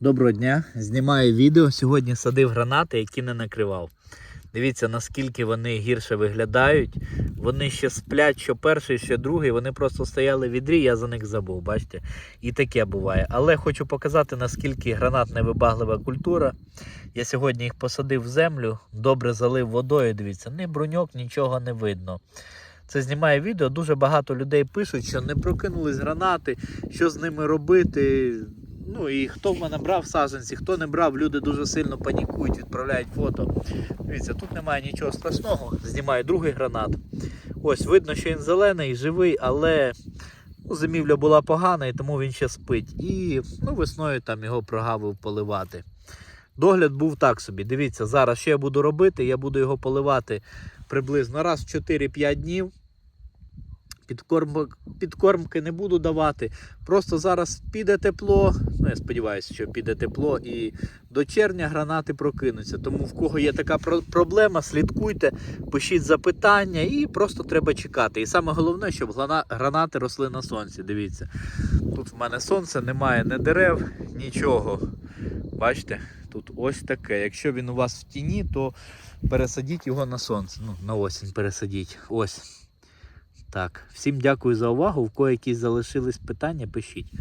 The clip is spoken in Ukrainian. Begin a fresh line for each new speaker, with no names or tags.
Доброго дня! Знімаю відео. Сьогодні садив гранати, які не накривав. Дивіться, наскільки вони гірше виглядають. Вони ще сплять, що перший, що другий. Вони просто стояли в відрі, я за них забув. Бачите? І таке буває. Але хочу показати, наскільки гранат невибаглива культура. Я сьогодні їх посадив в землю, добре залив водою. Дивіться, ні бруньок, нічого не видно. Це знімає відео. Дуже багато людей пишуть, що не прокинулись гранати, що з ними робити. Ну і хто в мене брав саджанці, хто не брав, люди дуже сильно панікують, відправляють фото. Дивіться, тут немає нічого страшного. Знімаю другий гранат. Ось видно, що він зелений, живий, але ну, зимівля була погана, і тому він ще спить. І ну, весною там його прогавив поливати. Догляд був так собі. Дивіться, зараз що я буду робити? Я буду його поливати приблизно раз в 4-5 днів. Підкормок, підкормки не буду давати. Просто зараз піде тепло. Ну, я сподіваюся, що піде тепло, і до червня гранати прокинуться. Тому в кого є така про- проблема, слідкуйте, пишіть запитання і просто треба чекати. І саме головне, щоб гранати росли на сонці. Дивіться, тут в мене сонце, немає ні дерев, нічого. Бачите, тут ось таке. Якщо він у вас в тіні, то пересадіть його на сонце. Ну, на осінь пересадіть. Ось. Так, всім дякую за увагу. В кого якісь залишились питання, пишіть.